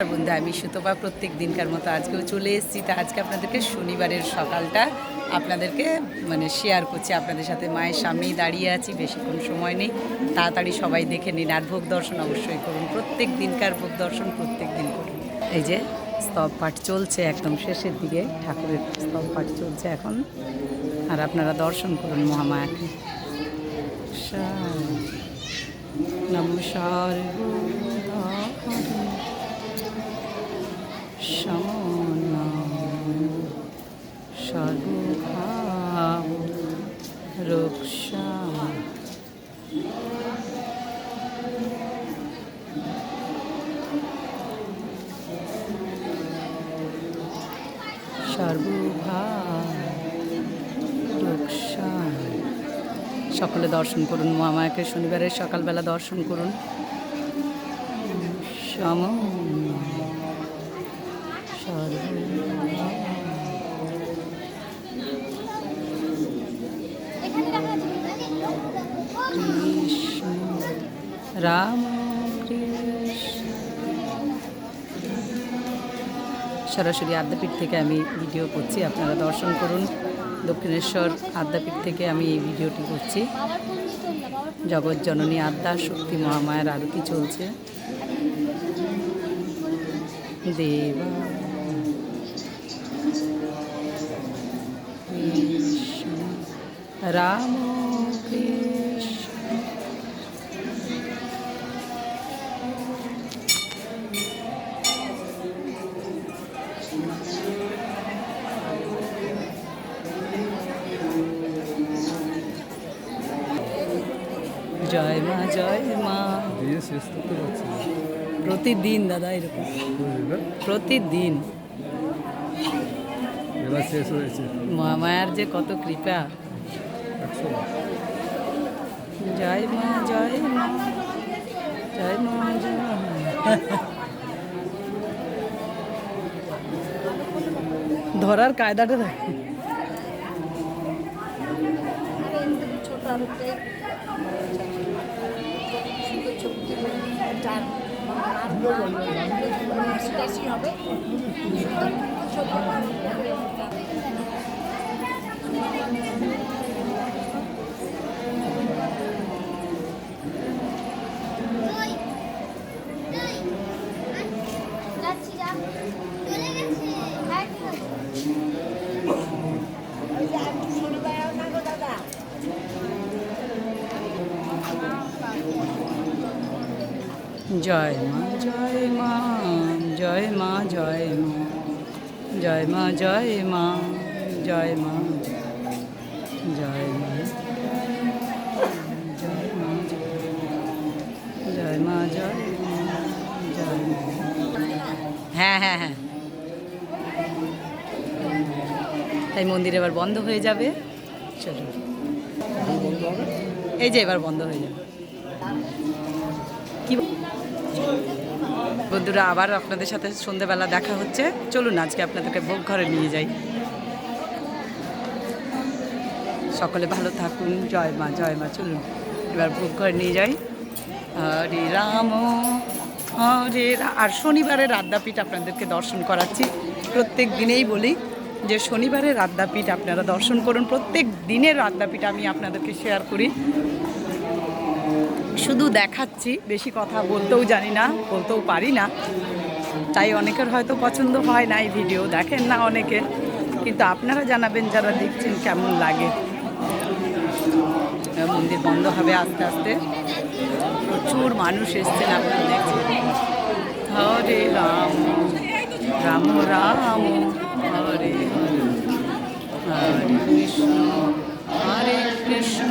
বন্ধু আমি সুতপা প্রত্যেক দিনকার মতো আজকেও চলে এসেছি। তা আজকে আপনাদেরকে শনিবারের সকালটা আপনাদেরকে মানে শেয়ার করছি। আপনাদের সাথে মায়ের সামনেই দাঁড়িয়ে আছি, বেশিক্ষণ সময় নেই। তাড়াতাড়ি সবাই দেখে নিন আর ভোগ দর্শন অবশ্যই করুন। প্রত্যেক দিনকার ভোগ দর্শন প্রত্যেক দিন করুন। এই যে স্তব পাঠ চলছে একদম শেষের দিকে, ঠাকুরের স্তব পাঠ চলছে এখন। আর আপনারা দর্শন করুন মহামায়াকে। নমস্কার সকলে দর্শন করুন মহামায়াকে শনিবারের সকালবেলা দর্শন করুন। সম রাম। সরাসরি আদ্যাপীঠ থেকে আমি ভিডিও করছি। আপনারা দর্শন করুন। দক্ষিণেশ্বর আদ্যাপীঠ থেকে আমি এই ভিডিওটি করছি। জগৎ জননী আদ্যা, শক্তি মহামায়ার আরতি চলছে। দেবা রাম কৃষ্ণ। জয় মা জয় মা। শেষ করতে পারছি প্রতিদিন দাদা এরকম। প্রতিদিন। এবার শেষ হয়েছে। মহামায়ার যে কত কৃপা। জয় মা জয় মা। জয় মা জয় ধরার কায়দাটা ছোট চার আশি টাশি হবে। জয় মা জয় মা জয় মা জয় মা জয় মা জয় মা জয় মা জয় মা জয় মা জয় হ্যাঁ হ্যাঁ হ্যাঁ তাই মন্দির এবার বন্ধ হয়ে যাবে চলো এই যে এবার বন্ধ হয়ে যাবে কি বন্ধুরা, আবার আপনাদের সাথে সন্ধেবেলা দেখা হচ্ছে। চলুন, আজকে আপনাদেরকে ভোগ ঘরে নিয়ে যাই। সকলে ভালো থাকুন। জয় মা জয় মা, চলুন, এবার ভোগ ঘরে নিয়ে যাই। হরে রাম, হরে আর শনিবারের আদ্যাপীঠ আপনাদেরকে দর্শন করাচ্ছি। প্রত্যেক দিনেই বলি যে শনিবারের আদ্যাপীঠ আপনারা দর্শন করুন। প্রত্যেক দিনের আদ্যাপীঠ আমি আপনাদেরকে শেয়ার করি। শুধু দেখাচ্ছি, বেশি কথা বলতেও জানি না, বলতেও পারি না। তাই অনেকের হয়তো পছন্দ হয় না এই ভিডিও, দেখেন না অনেকে। কিন্তু আপনারা জানাবেন যারা দেখছেন কেমন লাগে। মন্দির বন্ধ হবে আস্তে আস্তে। প্রচুর মানুষ এসছেন আপনারা দেখছেন হরে রাম রাম রাম হরে হরে কৃষ্ণ হরে কৃষ্ণ।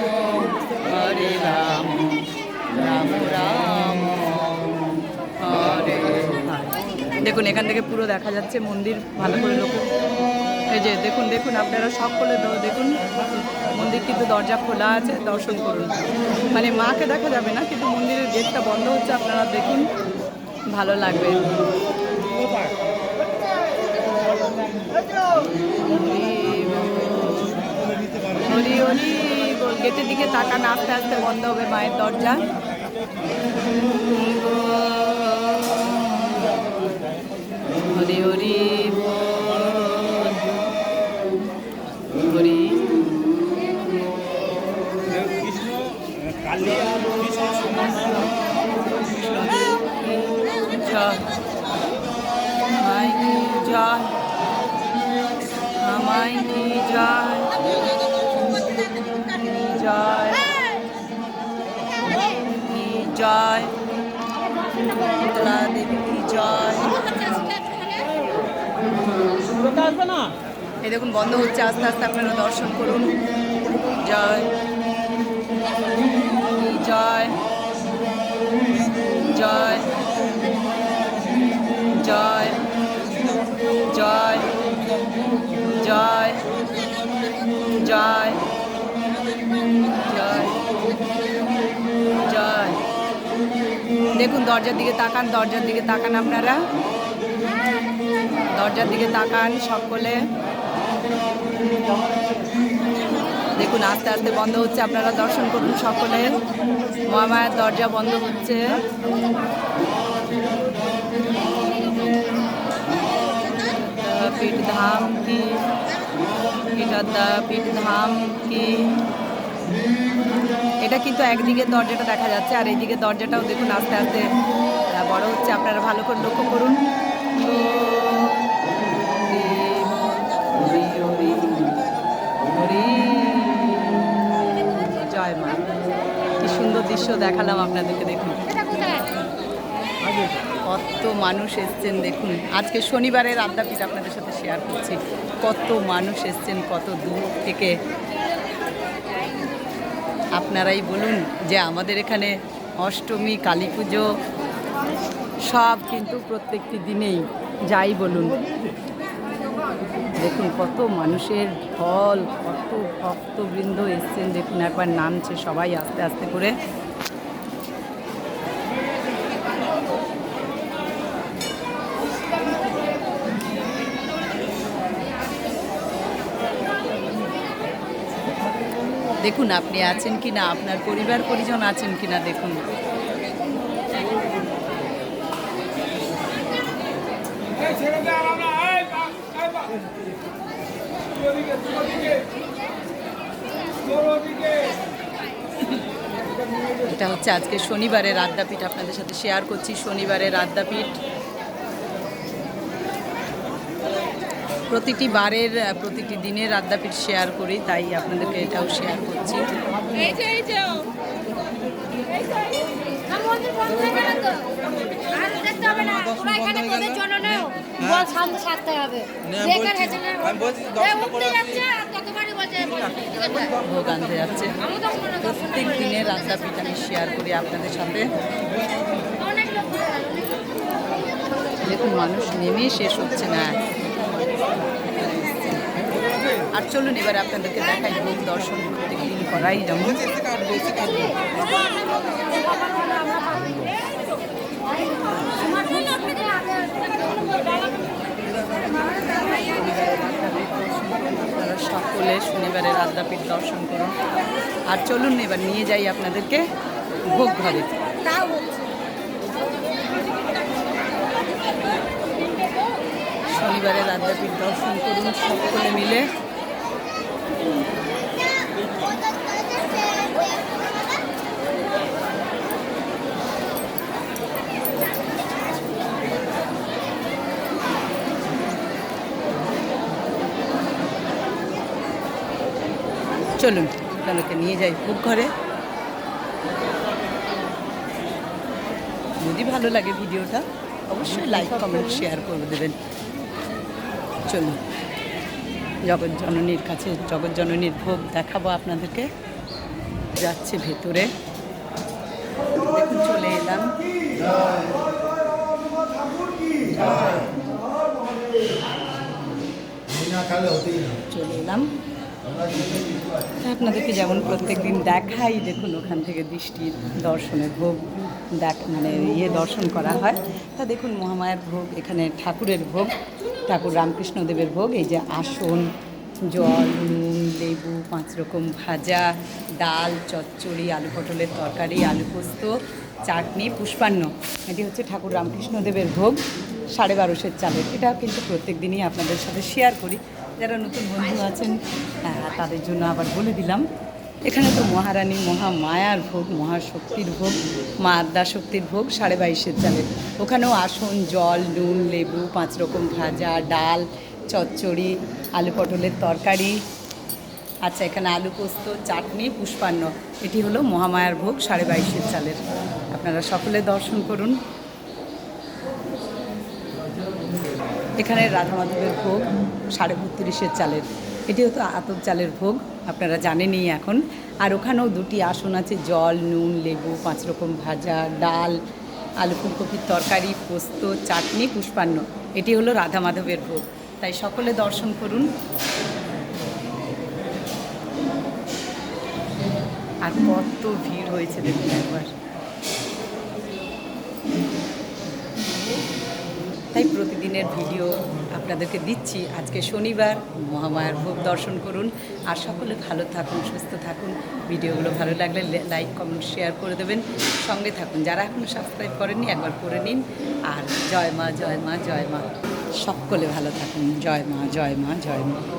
দেখুন, এখান থেকে পুরো দেখা যাচ্ছে মন্দির, ভালো করে লোক এই যে, দেখুন দেখুন, আপনারা সকলে দেখুন, মন্দির কিন্তু দরজা খোলা আছে, দর্শন করুন। মানে মাকে দেখা যাবে না, কিন্তু মন্দিরের গেটটা বন্ধ হচ্ছে, আপনারা দেখুন, ভালো লাগবে। গেটের দিকে তাকান, আস্তে আস্তে বন্ধ হবে মায়ের দরজা। মাই কি জয় আমায় কি জয় এই দেখুন, বন্ধ হচ্ছে, আস্তে আস্তে আপনারা দর্শন করুন। জয়। জয়। জয়। জয়। জয়। জয়। জয়। দেখুন, দরজার দিকে তাকান, দরজার দিকে তাকান আপনারা। দরজার দিকে তাকান সকলে। দেখুন আস্তে আস্তে বন্ধ হচ্ছে আপনারা দর্শন করুন সকলে মহামায়ার দরজা বন্ধ হচ্ছে पीठ धाम की পীঠ ধাম কি এটা কিন্তু একদিকে দরজাটা দেখা যাচ্ছে আর এইদিকে দরজাটাও দেখুন আস্তে আস্তে আহ, বড় হচ্ছে আপনারা ভালো করে লক্ষ্য করুন হরি, দৃশ্য দেখালাম আপনাদেরকে, দেখুন। কত মানুষ এসছেন, দেখুন। আজকে শনিবারের আড্ডাপিঠ আপনাদের সাথে শেয়ার করছি। কত মানুষ এসছেন, কত দূর থেকে। আপনারাই বলুন যে আমাদের এখানে অষ্টমী, কালী পুজো, সব কিন্তু প্রত্যেকটি দিনেই যাই বলুন। দেখুন, কত মানুষের ফল কত ভক্তবৃন্দ এসছেন, দেখুন, একবার নামছে সবাই আস্তে আস্তে করে। দেখুন আপনি আছেন কি না, আপনার পরিবার পরিজন আছেন কি না দেখুন। এটা হচ্ছে আজকে শনিবারের আদ্যাপীঠ, আপনাদের সাথে শেয়ার করছি। শনিবারের আদ্যাপীঠ প্রতিটি বারের প্রতিটি দিনের আড্ডাপিঠ শেয়ার করি তাই আপনাদেরকে এটাও শেয়ার করছি। প্রত্যেক দিনের আমি শেয়ার করি আপনাদের সাথে। দেখুন মানুষ নেমে শেষ হচ্ছে না। আর চলুন এবার আপনাদেরকে দেখাই ভোগ দর্শন দিন করাই যেমন সকলে শনিবারের আদ্যাপীঠ দর্শন করুন। আর চলুন এবার নিয়ে যাই আপনাদেরকে ভোগ ঘরে। শনিবারের আদ্যাপীঠ দর্শন করুন সকলে মিলে। চলুন আপনাদেরকে নিয়ে যাই ভোগ ঘরে। যদি ভালো লাগে ভিডিওটা অবশ্যই লাইক কমেন্ট শেয়ার করে দেবেন। চলুন। জগৎ জননীর কাছে জগৎ জননীর ভোগ দেখাবো আপনাদেরকে। যাচ্ছে ভেতরে। দেখুন, চলে এলাম। চলে এলাম। আপনাদেরকে যেমন প্রত্যেক দিন দেখাই, দেখুন, ওখান থেকে দৃষ্টির দর্শনের ভোগ দেখ মানে ইয়ে দর্শন করা হয়। তা দেখুন, মহামায়ার ভোগ, এখানে ঠাকুরের ভোগ। ঠাকুর রামকৃষ্ণদেবের ভোগ এই যে আসন জল নুন লেবু পাঁচ রকম ভাজা ডাল চচ্চড়ি আলু পটলের তরকারি আলু পোস্ত চাটনি পুষ্পান্ন। এটি হচ্ছে ঠাকুর রামকৃষ্ণদেবের ভোগ সাড়ে বারোশের চালের। এটা কিন্তু প্রত্যেক দিনই আপনাদের সাথে শেয়ার করি। যারা নতুন বন্ধু আছেন হ্যাঁ, তাদের জন্য আবার বলে দিলাম এখানে তো মহারানী মহামায়ার ভোগ, মহাশক্তির ভোগ, মা আদ্যা শক্তির ভোগ, সাড়ে বাইশের চালের। ওখানেও আসন, জল, নুন, লেবু, পাঁচ রকম ভাজা, ডাল, চচ্চড়ি, আলু পটলের তরকারি। আচ্ছা এখানে আলু পোস্ত, চাটনি, পুষ্পান্ন। এটি হলো মহামায়ার ভোগ, সাড়ে বাইশের চালের। আপনারা সকলে দর্শন করুন। এখানে রাধা মাধবের ভোগ, সাড়ে বত্রিশের চালের। এটি হতো আতপ চালের ভোগ। আপনারা জানেনই এখন। আর ওখানেও দুটি আসন আছে, জল, নুন, লেবু, পাঁচ রকম ভাজা, ডাল, আলু ফুলকপির তরকারি, পোস্ত, চাটনি, পুষ্পান্ন। এটি হলো রাধা মাধবের ভোগ। তাই সকলে দর্শন করুন। আর কত ভিড় হয়েছে দেখুন একবার। তাই প্রতিদিনের ভিডিও আপনাদেরকে দিচ্ছি। আজকে শনিবার, মহামায়ার ভোগ দর্শন করুন। আর সকলে ভালো থাকুন, সুস্থ থাকুন। ভিডিওগুলো ভালো লাগলে লাইক কমেন্ট শেয়ার করে দেবেন। সঙ্গে থাকুন। যারা এখনও সাবস্ক্রাইব করেননি, একবার করে নিন। আর জয় মা জয় মা জয় মা। সকলে ভালো থাকুন। জয় মা জয় মা জয় মা।